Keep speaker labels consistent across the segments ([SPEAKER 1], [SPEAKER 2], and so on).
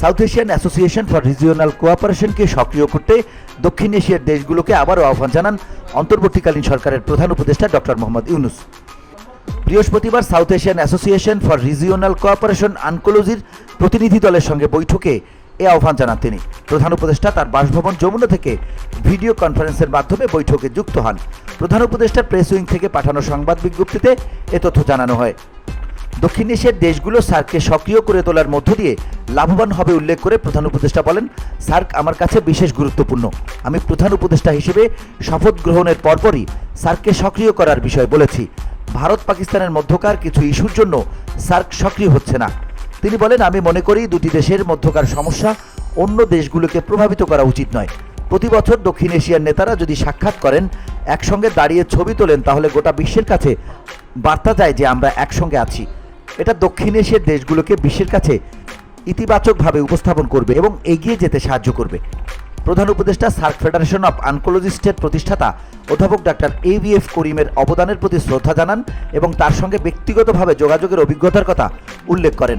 [SPEAKER 1] South Asian Association for Regional কোঅপারেশনকে সক্রিয় করতে দক্ষিণ এশিয়ার দেশগুলোকে আবারও আহ্বান জানান অন্তর্বর্তীকালীন সরকারের প্রধান উপদেষ্টা ডক্টর মোহাম্মদ ইউনুস। বৃহস্পতিবার South Asian Association for Regional Cooperation আনকোলজির প্রতিনিধি দলের সঙ্গে বৈঠকে এ আহ্বান জানান তিনি। প্রধান উপদেষ্টা তার বাসভবন যমুনা থেকে ভিডিও কনফারেন্সের মাধ্যমে বৈঠকে যুক্ত হন। প্রধান উপদেষ্টার প্রেস উইং থেকে পাঠানো সংবাদ বিজ্ঞপ্তিতে এ তথ্য জানানো হয়। দক্ষিণ এশিয়ার দেশগুলো সার্ককে সক্রিয় করে তোলার মধ্য দিয়ে লাভবান হবে উল্লেখ করে প্রধান উপদেষ্টা বলেন, সার্ক আমার কাছে বিশেষ গুরুত্বপূর্ণ। আমি প্রধান উপদেষ্টা হিসেবে শপথ গ্রহণের পরপরই সার্ককে সক্রিয় করার বিষয় বলেছি। ভারত পাকিস্তানের মধ্যকার কিছু ইস্যুর জন্য সার্ক সক্রিয় হচ্ছে না। তিনি বলেন, আমি মনে করি দুটি দেশের মধ্যকার সমস্যা অন্য দেশগুলোকে প্রভাবিত করা উচিত নয়। প্রতি বছর দক্ষিণ এশিয়ার নেতারা যদি সাক্ষাৎ করেন, একসঙ্গে দাঁড়িয়ে ছবি তোলেন, তাহলে গোটা বিশ্বের কাছে বার্তা যায় যে আমরা একসঙ্গে আছি। এটা দক্ষিণ এশিয়ার দেশগুলোকে বিশ্বের কাছে ইতিবাচকভাবে উপস্থাপন করবে এবং এগিয়ে যেতে সাহায্য করবে। প্রধান উপদেষ্টা সার্ক ফেডারেশন অফ আনকোলজিস্টের প্রতিষ্ঠাতা অধ্যাপক ডাক্তার এ বি এফ করিমের অবদানের প্রতি শ্রদ্ধা জানান এবং তার সঙ্গে ব্যক্তিগতভাবে যোগাযোগের অভিজ্ঞতার কথা উল্লেখ করেন।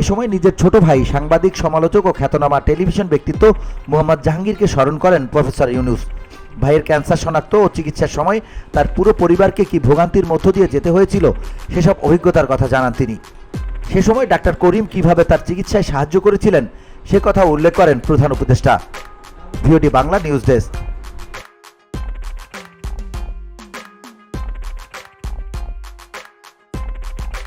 [SPEAKER 1] এ সময় নিজের ছোট ভাই, সাংবাদিক, সমালোচক ও খ্যাতনামা টেলিভিশন ব্যক্তিত্ব মোহাম্মদ জাহাঙ্গীরকে স্মরণ করেন প্রফেসর ইউনুস। ভাইয়ের ক্যান্সার শনাক্ত ও চিকিৎসার সময় তার পুরো পরিবারকে কি ভোগান্তির মধ্য দিয়ে যেতে হয়েছিল সেসব অভিজ্ঞতার কথা জানান তিনি। সে সময় ডাক্তার করিম কীভাবে তার চিকিৎসায় সাহায্য করেছিলেন সে কথা উল্লেখ করেন প্রধান উপদেষ্টা। VOD Bangla news desk.